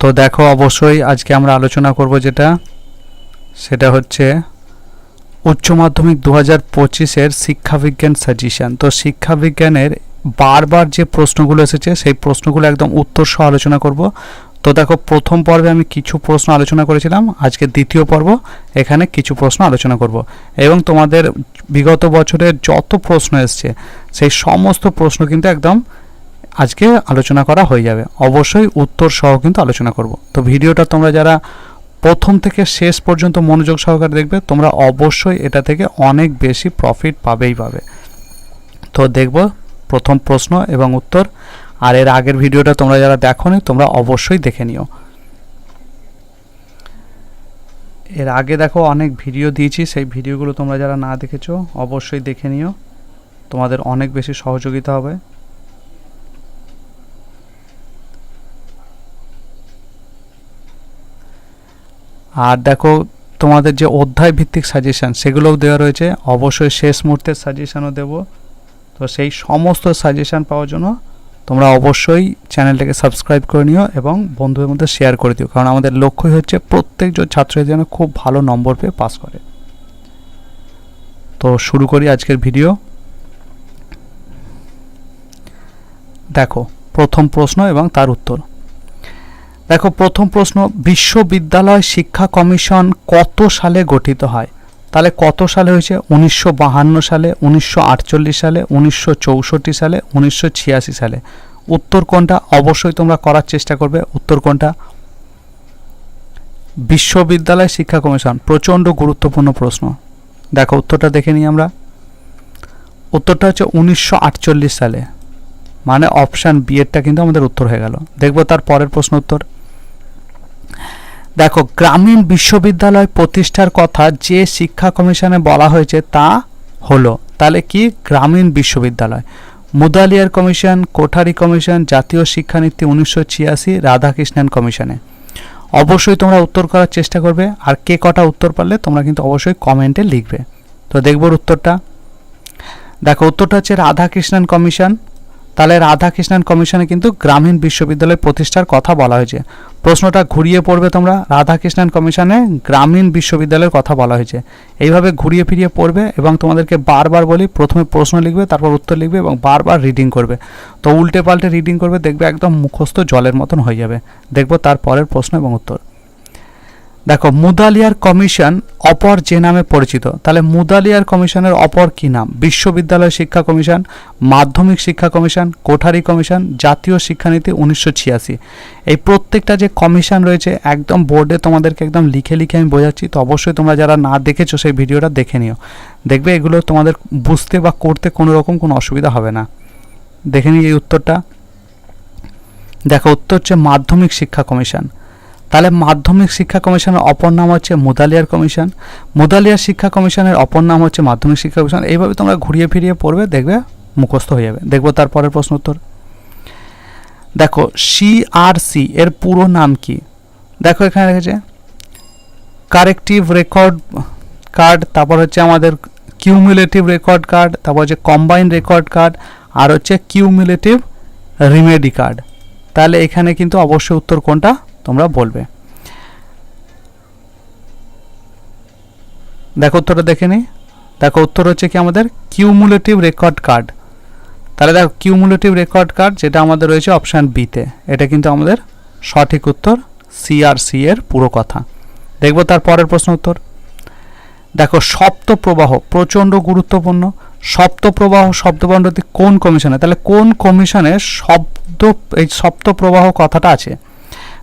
তো দেখো, অবশ্যই আজকে আমরা আলোচনা করব যেটা। সেটা হচ্ছে উচ্চ মাধ্যমিক দু হাজার পঁচিশের শিক্ষাবিজ্ঞান সাজেশন তো শিক্ষাবিজ্ঞানের বারবার যে প্রশ্নগুলো এসেছে, সেই প্রশ্নগুলো একদম উত্তর সহ আলোচনা করব। তো দেখো, প্রথম পর্বে আমি কিছু প্রশ্ন আলোচনা করেছিলাম, আজকে দ্বিতীয় পর্ব, এখানে কিছু প্রশ্ন আলোচনা করব। এবং তোমাদের বিগত বছরের যত প্রশ্ন এসছে, সেই সমস্ত প্রশ্ন কিন্তু একদম আজকে আলোচনা করা হয়ে যাবে। অবশ্যই উত্তর সহ কিন্তু আলোচনা করব। তো ভিডিওটা তোমরা যারা প্রথম থেকে শেষ পর্যন্ত মনোযোগ সহকারে দেখবে, তোমরা অবশ্যই এটা থেকে অনেক বেশি প্রফিট পাবেই পাবে। তো দেখব প্রথম প্রশ্ন এবং উত্তর। আর এর আগের ভিডিওটা তোমরা যারা দেখোনি, তোমরা অবশ্যই দেখে নিও। এর আগে দেখো অনেক ভিডিও দিয়েছি, সেই ভিডিওগুলো তোমরা যারা না দেখেছ, অবশ্যই দেখে নিও। তোমাদের অনেক বেশি সহযোগিতা হবে। আর দেখো, তোমাদের যে অধ্যায় ভিত্তিক সাজেশান সেগুলোও দেওয়া রয়েছে। অবশ্যই শেষ মুহূর্তের সাজেশানও দেব। তো সেই সমস্ত সাজেশান পাওয়ার জন্য তোমরা অবশ্যই চ্যানেলটাকে সাবস্ক্রাইব করে নিও এবং বন্ধুদের মধ্যে শেয়ার করে দিও। কারণ আমাদের লক্ষ্যই হচ্ছে প্রত্যেকজন ছাত্রী যেন খুব ভালো নম্বর পেয়ে পাস করে। তো শুরু করি আজকের ভিডিও দেখো, প্রথম প্রশ্ন এবং তার উত্তর। দেখো, প্রথম প্রশ্ন, বিশ্ববিদ্যালয় শিক্ষা কমিশন কত সালে গঠিত হয়? তাহলে কত সালে হয়েছে? উনিশশো সালে, উনিশশো আটচল্লিশ সালে, উনিশশো চৌষট্টি সালে, উনিশশো ছিয়াশি সালে। উত্তর কোনটা? অবশ্যই তোমরা করার চেষ্টা করবে। উত্তর কোনটা? বিশ্ববিদ্যালয় শিক্ষা কমিশন, প্রচণ্ড গুরুত্বপূর্ণ প্রশ্ন। দেখো, উত্তরটা দেখে নিই আমরা। উত্তরটা হচ্ছে উনিশশো আটচল্লিশ সালে। মানে অপশান বি এরটা কিন্তু আমাদের উত্তর হয়ে গেল। দেখব তার পরের প্রশ্ন উত্তর। দেখো, গ্রামীণ বিশ্ববিদ্যালয় প্রতিষ্ঠার কথা যে শিক্ষা কমিশনে বলা হয়েছে তা হলো, তাহলে কি গ্রামীণ বিশ্ববিদ্যালয়? মুদালিয়ার কমিশন, কোঠারি কমিশন, জাতীয় শিক্ষানীতি উনিশশো ছিয়াশি, রাধাকৃষ্ণন কমিশনে। অবশ্যই তোমরা উত্তর করার চেষ্টা করবে, আর কে কটা উত্তর পারলে তোমরা কিন্তু অবশ্যই কমেন্টে লিখবে। তো দেখব উত্তরটা। দেখো, উত্তরটা হচ্ছে রাধাকৃষ্ণন কমিশন তাহলে রাধাকৃষ্ণন কমিশনে কিন্তু গ্রামীণ বিশ্ববিদ্যালয় প্রতিষ্ঠার কথা বলা হয়েছে। প্রশ্নটা ঘুরিয়ে পড়বে তোমরা। রাধাকৃষ্ণন কমিশনে গ্রামীণ বিশ্ববিদ্যালয়ের কথা বলা হয়েছে। এইভাবে ঘুরিয়ে ফিরিয়ে পড়বে এবং তোমাদেরকে বারবার বলি, প্রথমে প্রশ্ন লিখবে, তারপর উত্তর লিখবে এবং বারবার রিডিং করবে। তো উল্টে পাল্টে রিডিং করবে, দেখবে একদম মুখস্থ জলের মতন হয়ে যাবে। দেখব তার পরের প্রশ্ন এবং উত্তর। দেখো, মুদালিয়ার কমিশন অপর যে নামে পরিচিত, তাহলে মুদালিয়ার কমিশনের অপর কি নাম? বিশ্ববিদ্যালয় শিক্ষা কমিশন, মাধ্যমিক শিক্ষা কমিশন, কোঠারি কমিশন, জাতীয় শিক্ষানীতি উনিশশো ছিয়াশি। এই প্রত্যেকটা যে কমিশন রয়েছে, একদম বোর্ডে তোমাদেরকে একদম লিখে লিখে আমি বোঝাচ্ছি, তো অবশ্যই তোমরা যারা না দেখেছ সেই ভিডিওটা দেখে নিও। দেখবে এগুলো তোমাদের বুঝতে বা করতে কোনো রকম কোনো অসুবিধা হবে না। দেখে নিই এই উত্তরটা। দেখো, উত্তর হচ্ছে মাধ্যমিক শিক্ষা কমিশন। তাহলে মাধ্যমিক শিক্ষা কমিশনের অপর নাম হচ্ছে মুদালিয়ার কমিশন। মুদালিয়ার শিক্ষা কমিশনের অপর নাম হচ্ছে মাধ্যমিক শিক্ষা কমিশন। এইভাবে তোমরা ঘুরিয়ে ফিরিয়ে পড়বে, দেখবে মুখস্থ হয়ে যাবে। দেখব তারপরের প্রশ্ন উত্তর। দেখো সিআরসি এর পুরো নাম কি? দেখো এখানে রেখেছে কারেক্টিভ রেকর্ড কার্ড তারপর হচ্ছে আমাদের কিউমুলেটিভ রেকর্ড কার্ড তারপর হচ্ছে কম্বাইন রেকর্ড কার্ড আর হচ্ছে কিউমুলেটিভ রিমেডি কার্ড তাহলে এখানে কিন্তু অবশ্যই উত্তর কোনটা? বলবে। দেখো উত্তরটা দেখে নিই দেখো উত্তর হচ্ছে কি আমাদের কিউমুলেটিভ রেকর্ড কার্ড তাহলে দেখো কিউমুলেটিভ রেকর্ড কার্ড যেটা আমাদের রয়েছে অপশান বিতে এটা কিন্তু আমাদের সঠিক উত্তর সিআরসি এর পুরো কথা। দেখব তার পরের প্রশ্ন উত্তর। দেখো সপ্ত প্রবাহ প্রচণ্ড গুরুত্বপূর্ণ। সপ্ত প্রবাহ শব্দবন্ধটি কোন কমিশনে তাহলে কোন কমিশনে শব্দ এই সপ্ত প্রবাহ কথাটা আছে?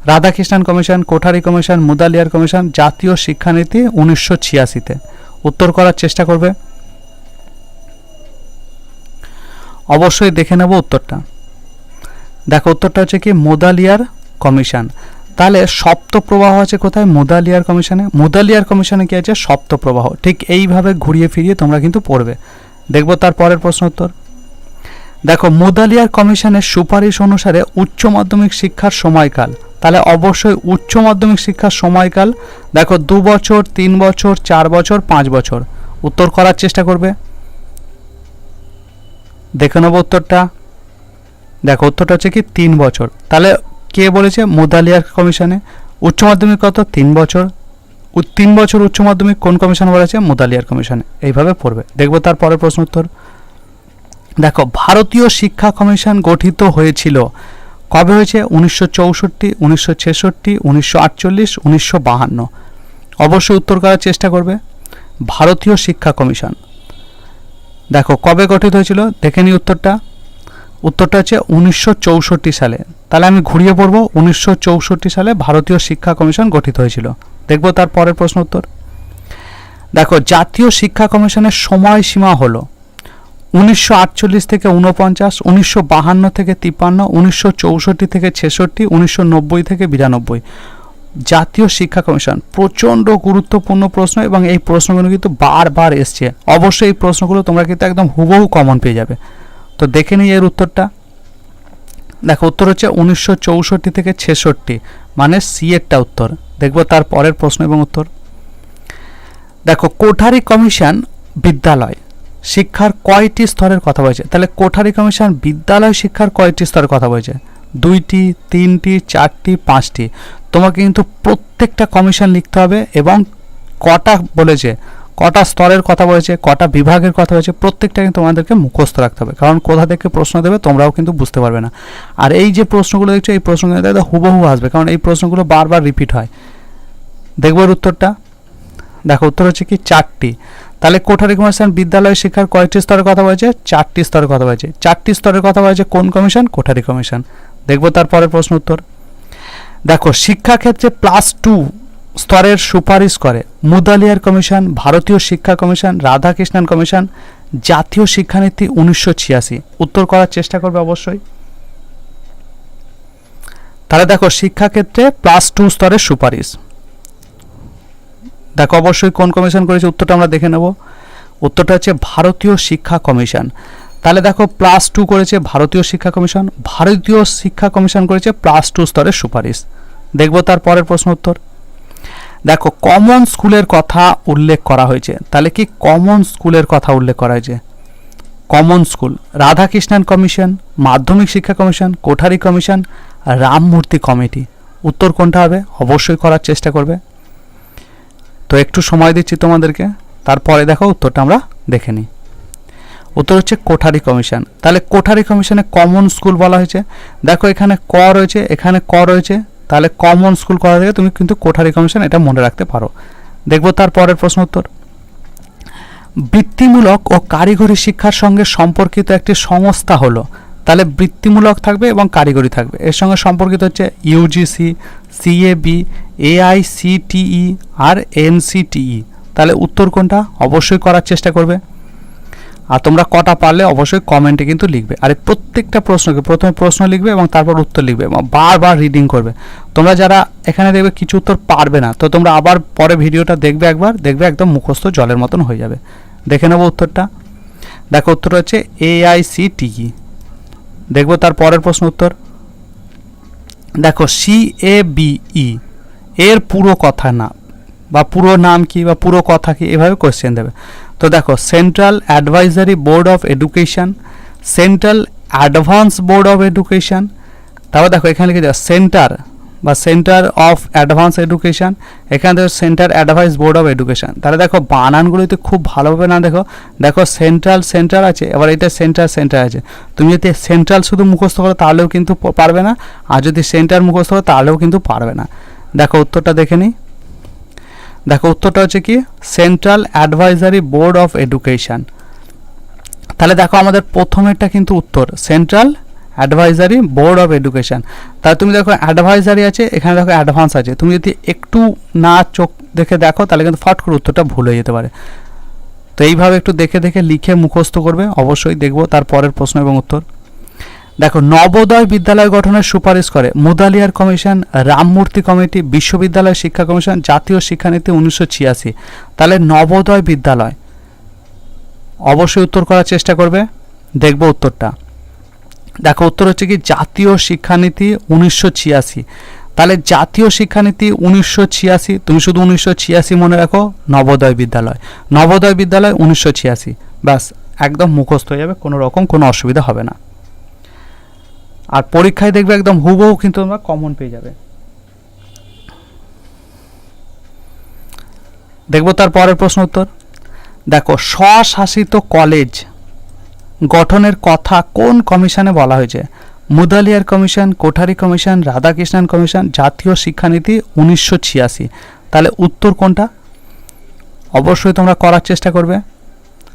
Radhakrishnan commission, Kothari commission, Mudaliar commission জাতীয় শিক্ষানীতি উনিশশো ছিয়াশিতে। উত্তর করার চেষ্টা করবে। অবশ্যই দেখে নেব উত্তরটা। দেখো, উত্তরটা হচ্ছে কি, মোদালিয়ার কমিশন। তাহলে সপ্ত প্রবাহ আছে কোথায়? মোদালিয়ার কমিশনে। মোদালিয়ার কমিশনে কি আছে? সপ্ত প্রবাহ ঠিক এইভাবে ঘুরিয়ে ফিরিয়ে তোমরা কিন্তু পড়বে। দেখব তার পরের প্রশ্ন উত্তর। দেখো, মুদালিয়ার কমিশনের সুপারিশ অনুসারে উচ্চ মাধ্যমিক শিক্ষার সময়কাল। তাহলে অবশ্যই উচ্চ মাধ্যমিক শিক্ষার সময়কাল, দেখো, দু বছর, তিন বছর, চার বছর, পাঁচ বছর। উত্তর করার চেষ্টা করবে? দেখে নেব উত্তরটা। দেখো, উত্তরটা হচ্ছে কি, তিন বছর। তাহলে কে বলেছে? মুদালিয়ার কমিশনে। উচ্চ মাধ্যমিক কত? তিন বছর। তিন বছর উচ্চ মাধ্যমিক কোন কমিশন বলেছে? মুদালিয়ার কমিশনে। এইভাবে পড়বে। দেখব তার পরের প্রশ্ন উত্তর। দেখো, ভারতীয় শিক্ষা কমিশন গঠিত হয়েছিল কবে হয়েছে? উনিশশো চৌষট্টি, উনিশশো ছেষট্টি, উনিশশো আটচল্লিশ, উনিশশো বাহান্ন। অবশ্যই উত্তর করার চেষ্টা করবে ভারতীয় শিক্ষা কমিশন। দেখো, কবে গঠিত হয়েছিল? দেখে নিই উত্তরটা। উত্তরটা হচ্ছে উনিশশো চৌষট্টি সালে। তাহলে আমি ঘুরিয়ে পড়ব, উনিশশো চৌষট্টি সালে ভারতীয় শিক্ষা কমিশন গঠিত হয়েছিল। দেখব তার পরের প্রশ্ন উত্তর। দেখো, জাতীয় শিক্ষা কমিশনের সময়সীমা হলো উনিশশো আটচল্লিশ থেকে উনপঞ্চাশ উনিশশো থেকে তিপ্পান্ন, উনিশশো থেকে ছেষট্টি, উনিশশো থেকে বিরানব্বই। জাতীয় শিক্ষা কমিশন। প্রচণ্ড গুরুত্বপূর্ণ প্রশ্ন এবং এই প্রশ্নগুলো কিন্তু বারবার এসছে। অবশ্যই এই প্রশ্নগুলো তোমরা কিন্তু একদম হুবহু কমন পেয়ে যাবে। তো দেখে নিই এর উত্তরটা। দেখো, উত্তর হচ্ছে উনিশশো চৌষট্টি থেকে ছেষট্টি মানে সি উত্তর। দেখব তার পরের প্রশ্ন এবং উত্তর। দেখো, কোঠারি কমিশন বিদ্যালয়। শিক্ষার কয়টি স্তরের কথা বলেছে? তাহলে কোঠারি কমিশন বিদ্যালয় শিক্ষার কয়টি স্তরের কথা বলেছে? দুইটি, তিনটি, চারটি, পাঁচটি। তোমাকে কিন্তু প্রত্যেকটা কমিশন লিখতে হবে এবং কটা বলেছে, কটা স্তরের কথা বলেছে, কটা বিভাগের কথা বলেছে, প্রত্যেকটা কিন্তু তোমাদেরকে মুখস্থ রাখতে হবে। কারণ কোথা থেকে প্রশ্ন দেবে তোমরাও কিন্তু বুঝতে পারবে না। আর এই যে প্রশ্নগুলো দেখছ, এই প্রশ্নগুলো হুবহু আসবে। কারণ এই প্রশ্নগুলো বারবার রিপিট হয়। দেখব এর উত্তরটা? দেখো, উত্তর হচ্ছে কি, চারটি। তাহলে কোঠারি কমিশন বিদ্যালয় শিক্ষার কয়টি স্তরের কথা বলেছে? চারটি স্তরের কথা বলেছে। চারটি স্তরের কথা বলেছে কোন কমিশন? কোঠারি কমিশন। দেখব তার পরের প্রশ্ন উত্তর। দেখো, শিক্ষাক্ষেত্রে প্লাস টু স্তরের সুপারিশ করে মুদালিয়ার কমিশন, ভারতীয় শিক্ষা কমিশন, রাধাকৃষ্ণন কমিশন, জাতীয় শিক্ষানীতি উনিশশো ছিয়াশি। উত্তর করার চেষ্টা করবে অবশ্যই। তাহলে দেখো, শিক্ষাক্ষেত্রে প্লাস টু স্তরের সুপারিশ। দেখো অবশ্যই কোন কমিশন করেছে, উত্তরটা আমরা দেখে নেব। উত্তরটা হচ্ছে ভারতীয় শিক্ষা কমিশন তাহলে দেখো প্লাস টু করেছে ভারতীয় শিক্ষা কমিশন ভারতীয় শিক্ষা কমিশন করেছে প্লাস টু স্তরের সুপারিশ। দেখব তার পরের প্রশ্ন উত্তর। দেখো কমন স্কুলের কথা উল্লেখ করা হয়েছে। তাহলে কি কমন স্কুলের কথা উল্লেখ করা হয়েছে? কমন স্কুল রাধাকৃষ্ণন কমিশন মাধ্যমিক শিক্ষা commission Kothari commission Ramamurthy committee উত্তর কোনটা হবে? অবশ্যই করার চেষ্টা করবে। তো একটু সময় দিচ্ছি তোমাদেরকে। তারপরে দেখো উত্তরটা আমরা দেখে নিই। উত্তর হচ্ছে কোঠারি কমিশন। তাহলে কোঠারি কমিশনে কমন স্কুল বলা হয়েছে। দেখো এখানে ক রয়েছে, এখানে ক রয়েছে। তাহলে কমন স্কুল করা থেকে তুমি কিন্তু কোঠারি কমিশন এটা মনে রাখতে পারো। দেখব তার পরের প্রশ্ন উত্তর। বৃত্তিমূলক ও কারিগরি শিক্ষার সঙ্গে সম্পর্কিত একটি সংস্থা হলো। তাহলে বৃত্তিমূলক থাকবে এবং কারিগরি থাকবে। এর সঙ্গে সম্পর্কিত হচ্ছে ইউজিসি সিএবি এআইসিটিই আর এনসিটিই তাহলে উত্তর কোনটা? অবশ্যই করার চেষ্টা করবে। আর তোমরা কটা পারলে অবশ্যই কমেন্টে কিন্তু লিখবে। আর প্রত্যেকটা প্রশ্নকে প্রথমে প্রশ্ন লিখবে এবং তারপর উত্তর লিখবে এবং বারবার রিডিং করবে। তোমরা যারা এখানে দেখবে কিছু উত্তর পারবে না, তো তোমরা আবার পরে ভিডিওটা দেখবে একবার, দেখবে একদম মুখস্থ জলের মতন হয়ে যাবে। দেখে নেব উত্তরটা। দেখো উত্তর হচ্ছে এআইসিটিই দেখব তার পরের প্রশ্ন উত্তর। দেখো সি এ বিই এর পুরো কথা না, বা পুরো নাম কি, বা পুরো কথা কি, এভাবে কোয়েশ্চেন দেবে। তো দেখো central advisory board of education central advance board of education তারপর দেখো, এখানে লিখে দেওয়া সেন্টার বা সেন্টার অফ অ্যাডভান্স এডুকেশন এখানে দেখো centre advice board of education তাহলে দেখো বানানগুলোতে খুব ভালোভাবে না দেখো দেখো সেন্ট্রাল সেন্টার আছে, এবার এটা সেন্টার সেন্টার আছে। তুমি যদি সেন্ট্রাল শুধু মুখস্থ করো তাহলেও কিন্তু পারবে না, আর যদি সেন্টার মুখস্থ করো তাহলেও কিন্তু পারবে না। দেখো উত্তরটা দেখে নিই দেখো উত্তরটা হচ্ছে কি? Central advisory board of education তাহলে দেখো আমাদের প্রথমেরটা কিন্তু উত্তর central advisory board of education তাহলে তুমি দেখো অ্যাডভাইজারি আছে, এখানে দেখো অ্যাডভান্স আছে। তুমি যদি একটু না চোখ দেখে দেখো, তাহলে কিন্তু ফট করে উত্তরটা ভুল হয়ে যেতে পারে। তো এইভাবে একটু দেখে দেখে লিখে মুখস্থ করবে, অবশ্যই দেখব তার পরের প্রশ্ন এবং উত্তর। দেখো, নবোদয় বিদ্যালয় গঠনের সুপারিশ করে মুদালিয়ার কমিশন, রামমূর্তি কমিটি, বিশ্ববিদ্যালয় শিক্ষা কমিশন, জাতীয় শিক্ষানীতি উনিশশো ছিয়াশি। তাহলে নবোদয় বিদ্যালয় অবশ্যই উত্তর করার চেষ্টা করবে, দেখব উত্তরটা। দেখো, উত্তর হচ্ছে কি জাতীয় শিক্ষানীতি উনিশশো ছিয়াশি। তাহলে জাতীয় শিক্ষানীতি উনিশশো ছিয়াশি, তুমি শুধু উনিশশো ছিয়াশি মনে রাখো, নবোদয় বিদ্যালয়। নবোদয় বিদ্যালয় উনিশশো ছিয়াশি। ব্যাস, একদম মুখস্থ হয়ে যাবে, কোনো রকম কোনো অসুবিধা হবে না। আর পরীক্ষায় দেখবে একদম হুবহু কিন্তু তোমরা কমন পেয়ে যাবে। দেখব তার পরের প্রশ্ন উত্তর। দেখো, স্বশাসিত কলেজ গঠনের কথা কোন কমিশনে বলা হয়েছে? Mudaliar commission, Kothari commission, Radhakrishnan commission, জাতীয় শিক্ষানীতি উনিশশো ছিয়াশি। তাহলে উত্তর কোনটা? অবশ্যই তোমরা করার চেষ্টা করবে।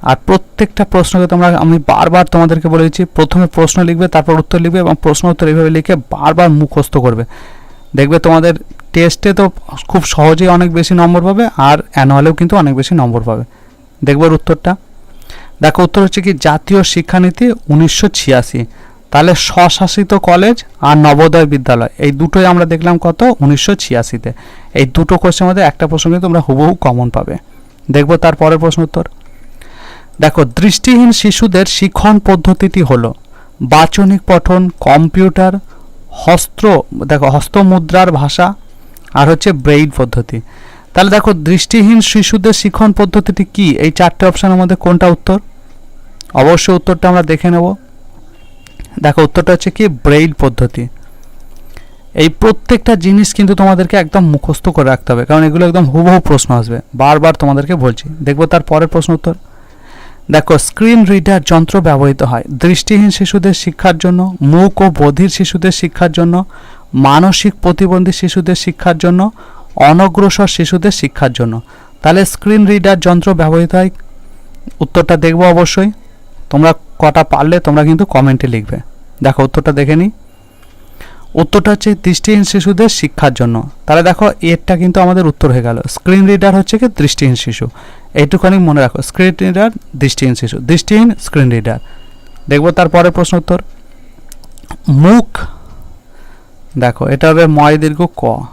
আর প্রত্যেকটা প্রশ্নকে তোমরা, আমি বারবার তোমাদেরকে বলেছি প্রথমে প্রশ্ন লিখবে, তারপর উত্তর লিখবে এবং প্রশ্ন উত্তর এইভাবে লিখে বারবার মুখস্থ করবে। দেখবে তোমাদের টেস্টে তো খুব সহজেই অনেক বেশি নম্বর পাবে, আর অ্যানুয়ালেও কিন্তু অনেক বেশি নম্বর পাবে। দেখবে এর উত্তরটা। দেখো, উত্তর হচ্ছে কি, জাতীয় শিক্ষানীতি উনিশশো ছিয়াশি। তাহলে স্বশাসিত কলেজ আর নবোদয় বিদ্যালয়, এই দুটোই আমরা দেখলাম কত? উনিশশো ছিয়াশিতে। এই দুটো কোশ্চেনের মধ্যে একটা প্রশ্ন কিন্তু তোমরা হুবহু কমন পাবে। দেখব তার পরের প্রশ্ন উত্তর। দেখো, দৃষ্টিহীন শিশুদের শিক্ষণ পদ্ধতিটি হলো বাচনিক পঠন, কম্পিউটার হস্ত দেখো, হস্তমুদ্রার ভাষা আর হচ্ছে ব্রেইল পদ্ধতি। তাহলে দেখো, দৃষ্টিহীন শিশুদের শিক্ষণ পদ্ধতিটি কি? এই চারটে অপশনের মধ্যে কোনটা উত্তর? অবশ্যই উত্তরটা আমরা দেখে নেব। দেখো, উত্তরটা হচ্ছে কি ব্রেইল পদ্ধতি। এই প্রত্যেকটা জিনিস কিন্তু তোমাদেরকে একদম মুখস্থ করে রাখতে হবে, কারণ এগুলো একদম হুবহু প্রশ্ন আসবে। বারবার তোমাদেরকে বলছি। দেখব তার পরের প্রশ্ন উত্তর। দেখো স্ক্রিন রিডার যন্ত্র ব্যবহৃত হয় দৃষ্টিহীন শিশুদের শিক্ষার জন্য, মুখ ও বধির শিশুদের শিক্ষার জন্য, মানসিক প্রতিবন্ধী শিশুদের শিক্ষার জন্য, অনগ্রসর শিশুদের শিক্ষার জন্য। তাহলে স্ক্রিন রিডার যন্ত্র ব্যবহৃত হয়। উত্তরটা দেখব অবশ্যই। তোমরা কটা পারলে তোমরা কিন্তু কমেন্টে লিখবে। দেখো, উত্তরটা দেখে নিই উত্তরটা হচ্ছে দৃষ্টিহীন শিশুদের শিক্ষার জন্য। তাহলে দেখো, এরটা কিন্তু আমাদের উত্তর হয়ে গেল। স্ক্রিন রিডার হচ্ছে কি দৃষ্টিহীন শিশু। এইটুখানি মনে রাখো স্ক্রিন রিডার দৃষ্টিহীন শিশু। দৃষ্টিহীন স্ক্রিন রিডার দেখব তারপরে প্রশ্ন উত্তর। মুখ। দেখো, এটা হবে ময় দীর্ঘ ক।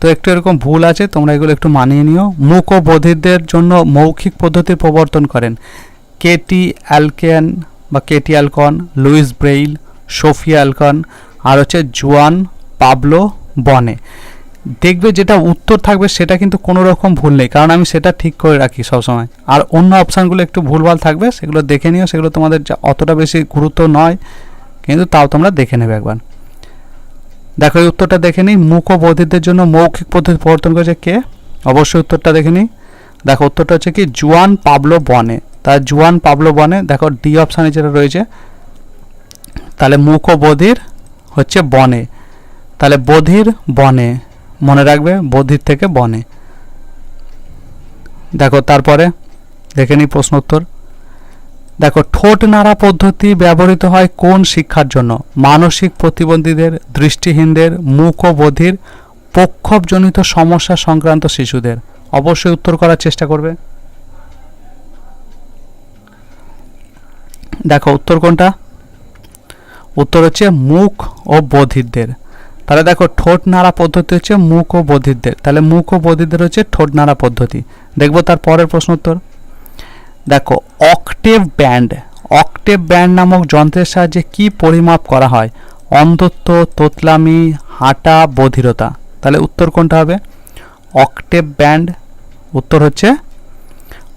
তো একটু এরকম ভুল আছে, তোমরা এগুলো একটু মানিয়ে নিও। মুখ ও বধিরদের জন্য মৌখিক পদ্ধতি প্রবর্তন করেন। কেটি অ্যালকেন বা Katie Alcon, Louis Braille, Sophia Alcon, আর হচ্ছে জুয়ান পাবলো বনে। দেখবে যেটা উত্তর থাকবে সেটা কিন্তু কোনো রকম ভুল নেই, কারণ আমি সেটা ঠিক করে রাখি সবসময়। আর অন্য অপশানগুলো একটু ভুলভাল থাকবে, সেগুলো দেখে নিও, সেগুলো তোমাদের অতটা বেশি গুরুত্ব নয়, কিন্তু তাও তোমরা দেখে নেবে একবার। দেখো, এই উত্তরটা দেখে নিই। মুখ ও বধিরদের জন্য মৌখিক পদ্ধতি প্রবর্তন করেছে কে? অবশ্যই উত্তরটা দেখে নিই। দেখো, উত্তরটা হচ্ছে কি? জুয়ান পাবলো বনে। তার জুয়ান পাবলো বনে। দেখো ডি অপশানে যেটা রয়েছে, তাহলে মুখ ও বধির হচ্ছে বনে। তাহলে বধির বনে, মনে রাখবে বধির থেকে বনে। দেখো, তারপরে দেখে নিই প্রশ্ন উত্তর দেখো, ঠোঁট নাড়া পদ্ধতি ব্যবহৃত হয় কোন শিক্ষার জন্য? মানসিক প্রতিবন্ধীদের, দৃষ্টিহীনদের মুখ ও বধির প্রক্ষোভজনিত সমস্যা সংক্রান্ত শিশুদের। অবশ্যই উত্তর করার চেষ্টা করবে। দেখো উত্তর কোনটা? উত্তর হচ্ছে মুখ ও বধিরদের। তাহলে দেখো ঠোঁট নাড়া পদ্ধতি হচ্ছে মুখ ও বধিরদের। তাহলে মুখ ও বধিরদের হচ্ছে ঠোঁট নাড়া পদ্ধতি। দেখব তার পরের প্রশ্ন উত্তর। দেখো অকটেভ ব্যান্ড। অকটেভ ব্যান্ড নামক যন্ত্রের সাহায্যে কি পরিমাপ করা হয়? অন্ধত্ব, তোতলামি, হাঁটা, বধিরতা। তাহলে উত্তর কোনটা হবে? Octave band. উত্তর হচ্ছে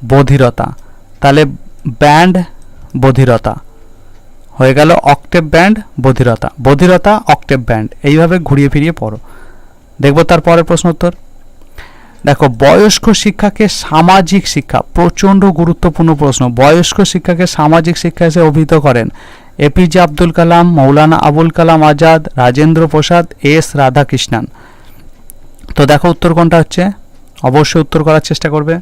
বধিরতা। তাহলে ব্যান্ড বধিরতা। হয়ে গেল অক্টেভ ব্যান্ড, বধিরতা। বধিরতা, অক্টেভ ব্যান্ড। এইভাবে ঘুরিয়ে ফিরিয়ে পড়ো। দেখব তার পরের প্রশ্ন উত্তর। দেখো, বয়স্ক শিক্ষাকে সামাজিক শিক্ষা, প্রচণ্ড গুরুত্বপূর্ণ প্রশ্ন। বয়স্ক শিক্ষাকে সামাজিক শিক্ষা হিসেবে অভিহিত করেন এপিজে আব্দুল কালাম, মৌলানা আবুল কালাম আজাদ, রাজেন্দ্র প্রসাদ, এস রাধাকৃষ্ণন। তো দেখো উত্তর কোনটা হচ্ছে? অবশ্যই উত্তর করার চেষ্টা করবে।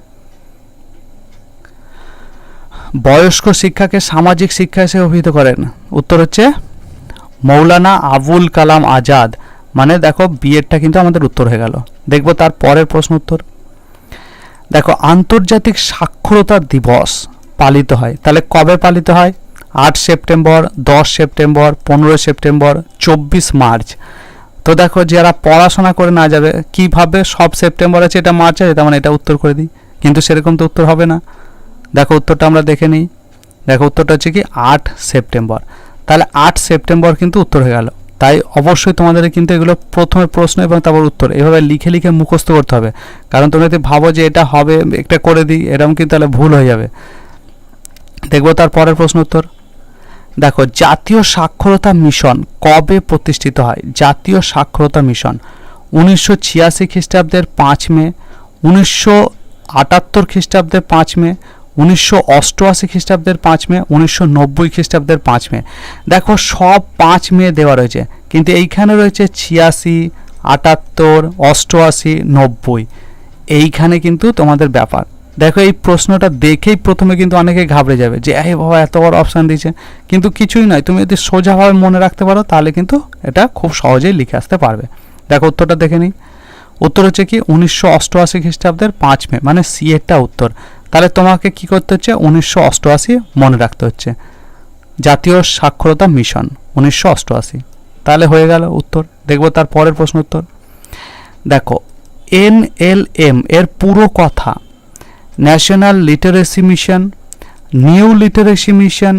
বয়স্ক শিক্ষাকে সামাজিক শিক্ষা হিসেবে অভিহিত করেন। উত্তর হচ্ছে, মৌলানা আবুল কালাম আজাদ। মানে দেখো বিয়েরটা কিন্তু আমাদের উত্তর হয়ে গেল। দেখব তার পরের প্রশ্ন উত্তর। দেখো, আন্তর্জাতিক সাক্ষরতা দিবস পালিত হয়। তাহলে কবে পালিত হয়? আট সেপ্টেম্বর, দশ সেপ্টেম্বর পনেরো সেপ্টেম্বর, চব্বিশ মার্চ। তো দেখো, যারা পড়াশোনা করে না যাবে, কীভাবে সব সেপ্টেম্বর আছে, এটা মার্চ আছে, তার মানে এটা উত্তর করে দিই। কিন্তু সেরকম তো উত্তর হবে না। দেখো উত্তরটা আমরা দেখে নিই। দেখো উত্তরটা হচ্ছে কি আট সেপ্টেম্বর। তাহলে আট সেপ্টেম্বর কিন্তু উত্তর হয়ে গেল। তাই অবশ্যই তোমাদের কিন্তু এগুলো প্রথমে প্রশ্ন এবং তারপর উত্তর। এভাবে লিখে লিখে মুখস্থ করতে হবে। কারণ তোমরা যদি ভাবো যে এটা হবে, একটা করে দিই, এরকম কিন্তু তাহলে ভুল হয়ে যাবে। দেখব তার পরের প্রশ্ন উত্তর। দেখো, জাতীয় সাক্ষরতা মিশন কবে প্রতিষ্ঠিত হয়? জাতীয় সাক্ষরতা মিশন উনিশশো ছিয়াশি খ্রিস্টাব্দের পাঁচ মে, উনিশশো আটাত্তর খ্রিস্টাব্দের পাঁচ মে উনিশশো অষ্টআশি খ্রিস্টাব্দের পাঁচ মে, উনিশশো নব্বই খ্রিস্টাব্দের পাঁচ মে। দেখো, সব পাঁচ মে দেওয়া রয়েছে, কিন্তু এইখানে রয়েছে ছিয়াশি, আটাত্তর, অষ্টআশি, নব্বই। এইখানে কিন্তু তোমাদের ব্যাপার। দেখো, এই প্রশ্নটা দেখেই প্রথমে কিন্তু অনেকে ঘাবড়ে যাবে যে এই বাবা, এত বড় অপশান দিয়েছে। কিন্তু কিছুই নয়, তুমি যদি সোজাভাবে মনে রাখতে পারো, তাহলে কিন্তু এটা খুব সহজেই লিখে আসতে পারবে। দেখো, উত্তরটা দেখে নিই। উত্তর হচ্ছে কি, উনিশশো অষ্টআশি খ্রিস্টাব্দের পাঁচ মে মানে সি উত্তর। তাহলে তোমাকে কি করতে হচ্ছে? উনিশশো অষ্টআশি মনে রাখতে হচ্ছে। জাতীয় সাক্ষরতা মিশন, উনিশশো অষ্টআশি। তাহলে হয়ে গেল উত্তর। দেখব তার পরের প্রশ্ন উত্তর। দেখো, এন এল এম এর পুরো কথা, national literacy mission, new literacy mission,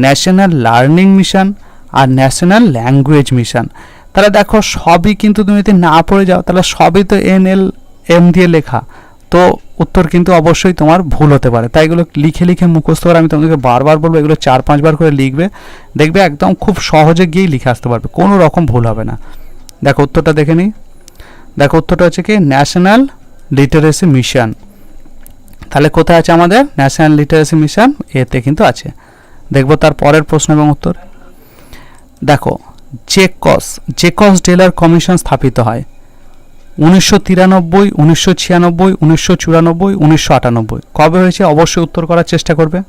national learning mission আর ন্যাশনাল ল্যাঙ্গুয়েজ মিশন। তাহলে দেখো, সবই কিন্তু তুমি যদি না পড়ে যাও, তাহলে সবই তো এন এল এম দিয়ে লেখা। তো উত্তর কিন্তু অবশ্যই তোমার ভুল হতে পারে। তাই এগুলো লিখে লিখে মুখস্থ করে আমি তোমাদেরকে বারবার বলব, এগুলো চার পাঁচবার করে লিখবে। দেখবে একদম খুব সহজে গিয়েই লিখে আসতে পারবে, কোনো রকম ভুল হবে না। দেখো উত্তরটা দেখে নিই। দেখো উত্তরটা হচ্ছে কি? ন্যাশনাল লিটারেসি মিশন তাহলে কোথায় আছে আমাদের? ন্যাশনাল লিটারেসি মিশন এতে কিন্তু আছে। দেখব তার পরের প্রশ্ন এবং উত্তর। দেখো জেকস জেকস ডেলার কমিশন স্থাপিত হয় উনিশশো তিরানব্বই, উনিশশো ছিয়ানব্বই, উনিশশো চুরানব্বই, উনিশশো আটানব্বই। কবে হয়েছে? অবশ্যই উত্তর করার চেষ্টা করবে।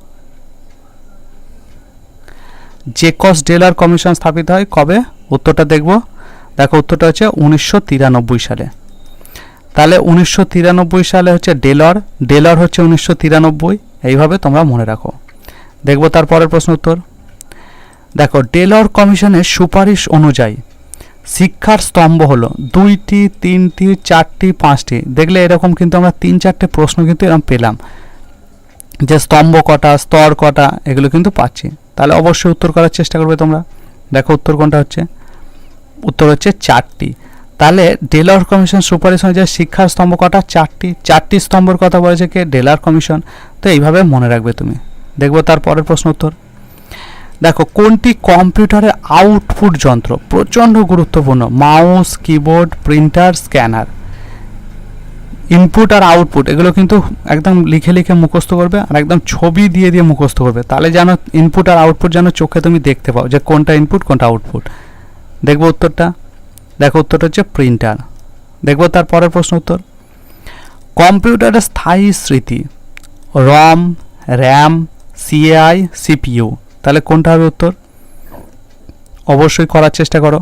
জেকস ডেলার কমিশন স্থাপিত হয় কবে? উত্তরটা দেখব। দেখো, উত্তরটা হচ্ছে উনিশশো তিরানব্বই সালে। তাহলে উনিশশো তিরানব্বই সালে হচ্ছে ডেলর। ডেলর হচ্ছে উনিশশো তিরানব্বই। এইভাবে তোমরা মনে রাখো। দেখব তার পরের প্রশ্ন উত্তর। দেখো, ডেলর কমিশনের সুপারিশ অনুযায়ী শিক্ষার স্তম্ভ হলো দুইটি, তিনটি, চারটি, পাঁচটি। দেখলে এরকম কিন্তু আমরা তিন, চারটে প্রশ্ন কিন্তু এরকম পেলাম। যে স্তম্ভ কটা, স্তর কটা, এগুলো কিন্তু পাচ্ছি। তাহলে অবশ্যই উত্তর করার চেষ্টা করবে তোমরা। দেখো উত্তর কোনটা হচ্ছে? উত্তর হচ্ছে চারটি। তাহলে ডেলার কমিশন সুপারিশ অনুযায়ী শিক্ষার স্তম্ভ কটা? চারটি। চারটি স্তম্ভের কথা বলেছে কে? ডেলার কমিশন। তো এইভাবে মনে রাখবে তুমি। দেখব তার পরের প্রশ্ন উত্তর। দেখো, কোনটি কম্পিউটারের আউটপুট যন্ত্র? প্রচণ্ড গুরুত্বপূর্ণ। Mouse keyboard printer scanner input আর আউটপুট এগুলো কিন্তু একদম লিখে লিখে মুখস্থ করবে আর একদম ছবি দিয়ে দিয়ে মুখস্থ করবে। তাহলে যেন ইনপুট আর আউটপুট যেন চোখে তুমি দেখতে পাও যে কোনটা ইনপুট কোনটা আউটপুট দেখব উত্তরটা? দেখো উত্তরটা হচ্ছে প্রিন্টার দেখব তার পরের প্রশ্ন উত্তর। কম্পিউটারের স্থায়ী স্মৃতি রম র্যাম সিএআই সিপিইউ তাহলে কোনটা হবে উত্তর? অবশ্যই করার চেষ্টা করো।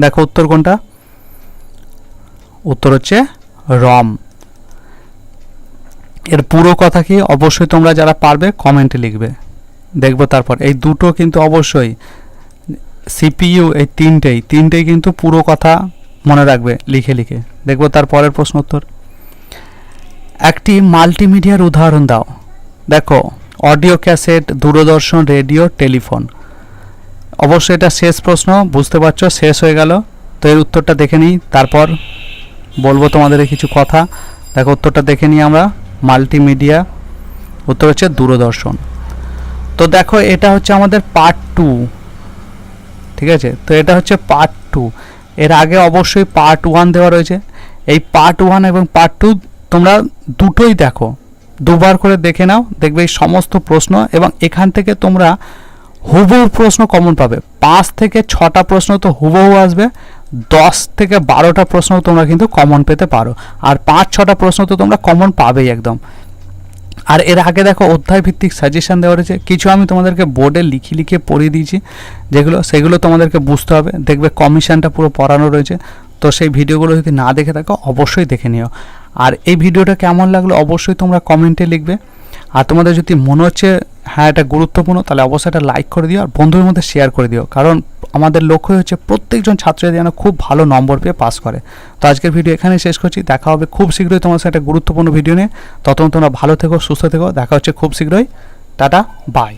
দেখো উত্তর কোনটা? উত্তর হচ্ছে রম। এর পুরো কথা কি? অবশ্যই তোমরা যারা পারবে কমেন্টে লিখবে। দেখব তারপর। এই দুটো কিন্তু অবশ্যই সিপিইউ, এই তিনটেই। তিনটেই কিন্তু পুরো কথা মনে রাখবে লিখে লিখে। দেখব তার পরের প্রশ্ন উত্তর। একটি মাল্টিমিডিয়ার উদাহরণ দাও। দেখো audio cassette, Doordarshan, radio, telephone. অবশ্যই এটা শেষ প্রশ্ন, বুঝতে পারছ, শেষ হয়ে গেল। তো এর উত্তরটা দেখে নিই, তারপর বলব তোমাদের কিছু কথা। দেখো, উত্তরটা দেখে নিই আমরা, মাল্টিমিডিয়া। উত্তর হচ্ছে দূরদর্শন। তো দেখো, এটা হচ্ছে আমাদের পার্ট টু ঠিক আছে? তো এটা হচ্ছে পার্ট টু এর আগে অবশ্যই পার্ট ওয়ান দেওয়া রয়েছে। এই পার্ট ওয়ান এবং পার্ট টু তোমরা দুটোই দেখো। দুবার করে দেখে নাও, দেখবে এই সমস্ত প্রশ্ন এবং এখান থেকে তোমরা হুবহু প্রশ্ন কমন পাবে। পাঁচ থেকে ছটা প্রশ্ন তো হুবহু আসবে, দশ থেকে বারোটা প্রশ্ন তোমরা কিন্তু কমন পেতে পারো। আর পাঁচ, ছটা প্রশ্ন তো তোমরা কমন পাবেই একদম। আর এর আগে দেখো অধ্যায় ভিত্তিক সাজেশন দেওয়া রয়েছে। কিছু আমি তোমাদেরকে বোর্ডে লিখে লিখে পড়িয়ে দিয়েছি। যেগুলো, সেগুলো তোমাদেরকে বুঝতে হবে। দেখবে কমিশনটা পুরো পড়ানো রয়েছে। তো সেই ভিডিওগুলো যদি না দেখে থাকো, অবশ্যই দেখে নিও। আর এই ভিডিওটা কেমন লাগল অবশ্যই তোমরা কমেন্টে লিখবে। আর তোমাদের যদি মনে হচ্ছে হ্যাঁ এটা গুরুত্বপূর্ণ, তাহলে অবশ্যই এটা লাইক করে দিও আর বন্ধুদের মধ্যে শেয়ার করে দিও। কারণ আমাদের লক্ষ্য হচ্ছে প্রত্যেকজন ছাত্র যেন খুব ভালো নম্বর পেয়ে পাস করে। তো আজকের ভিডিও এখানেই শেষ করছি। দেখা হবে খুব শীঘ্রই তোমার সাথে একটা গুরুত্বপূর্ণ ভিডিও নিয়ে। ততক্ষণ তোমরা ভালো থেকো, সুস্থ থেকো। দেখা হচ্ছে খুব শীঘ্রই। Tata bye